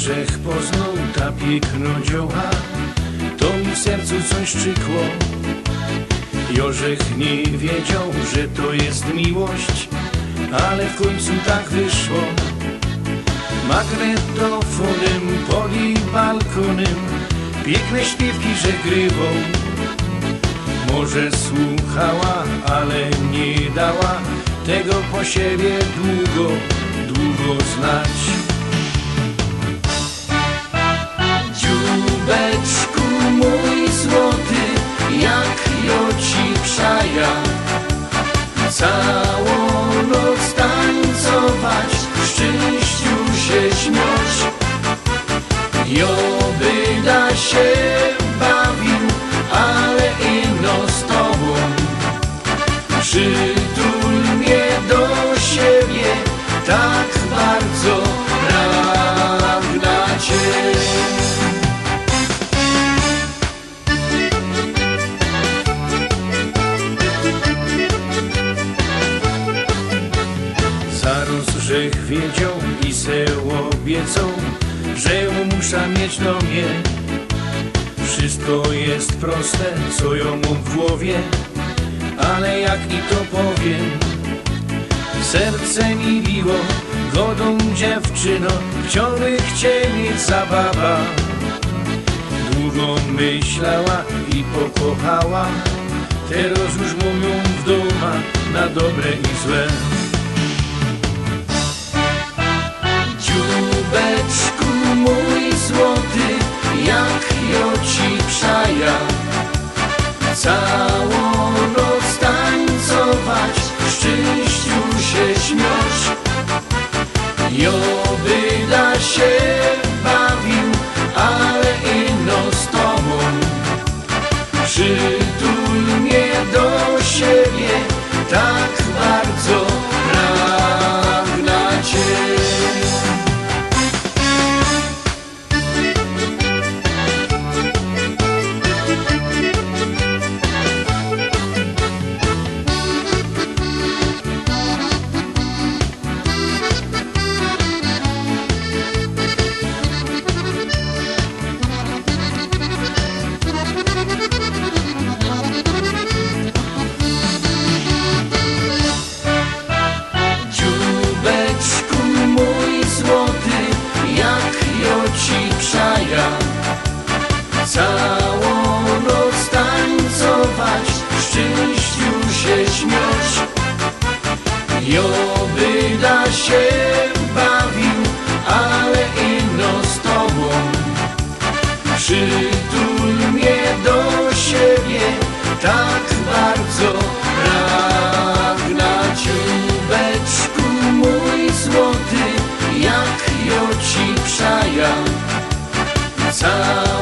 orzech poznał ta piękno dzioła, to mi w sercu coś szczykło. I orzech nie wiedział, że to jest miłość, ale w końcu tak wyszło. Magnetofonem jej balkonem piękne śpiewki żegrywał. Może słuchała, ale nie dała tego po siebie długo, długo znać. Yo wiedział i se obiecał, że ją muszę mieć do mnie. Wszystko jest proste, co ją mam w głowie, ale jak i to powiem, serce mi biło, godą dziewczyno, wciąż chcie mieć zabawa. Długo myślała i pokochała, teraz już mówią w doma na dobre i złe. Joby da się bawił, ale ino z tobą. Przytul mnie do siebie, tak Całą noc tańcować, szczęściu się śmiać. Joby da się bawił, ale ino z tobą. Przytul mnie do siebie, tak bardzo pragnę Dziubeczku mój złoty, jak joci przaja. Całą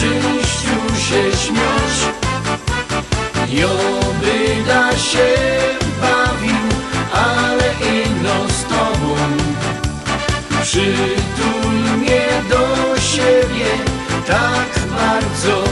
szczęściu się śmiać. Joby da się bawił, ale ino z tobą. Przytul mnie do siebie, tak bardzo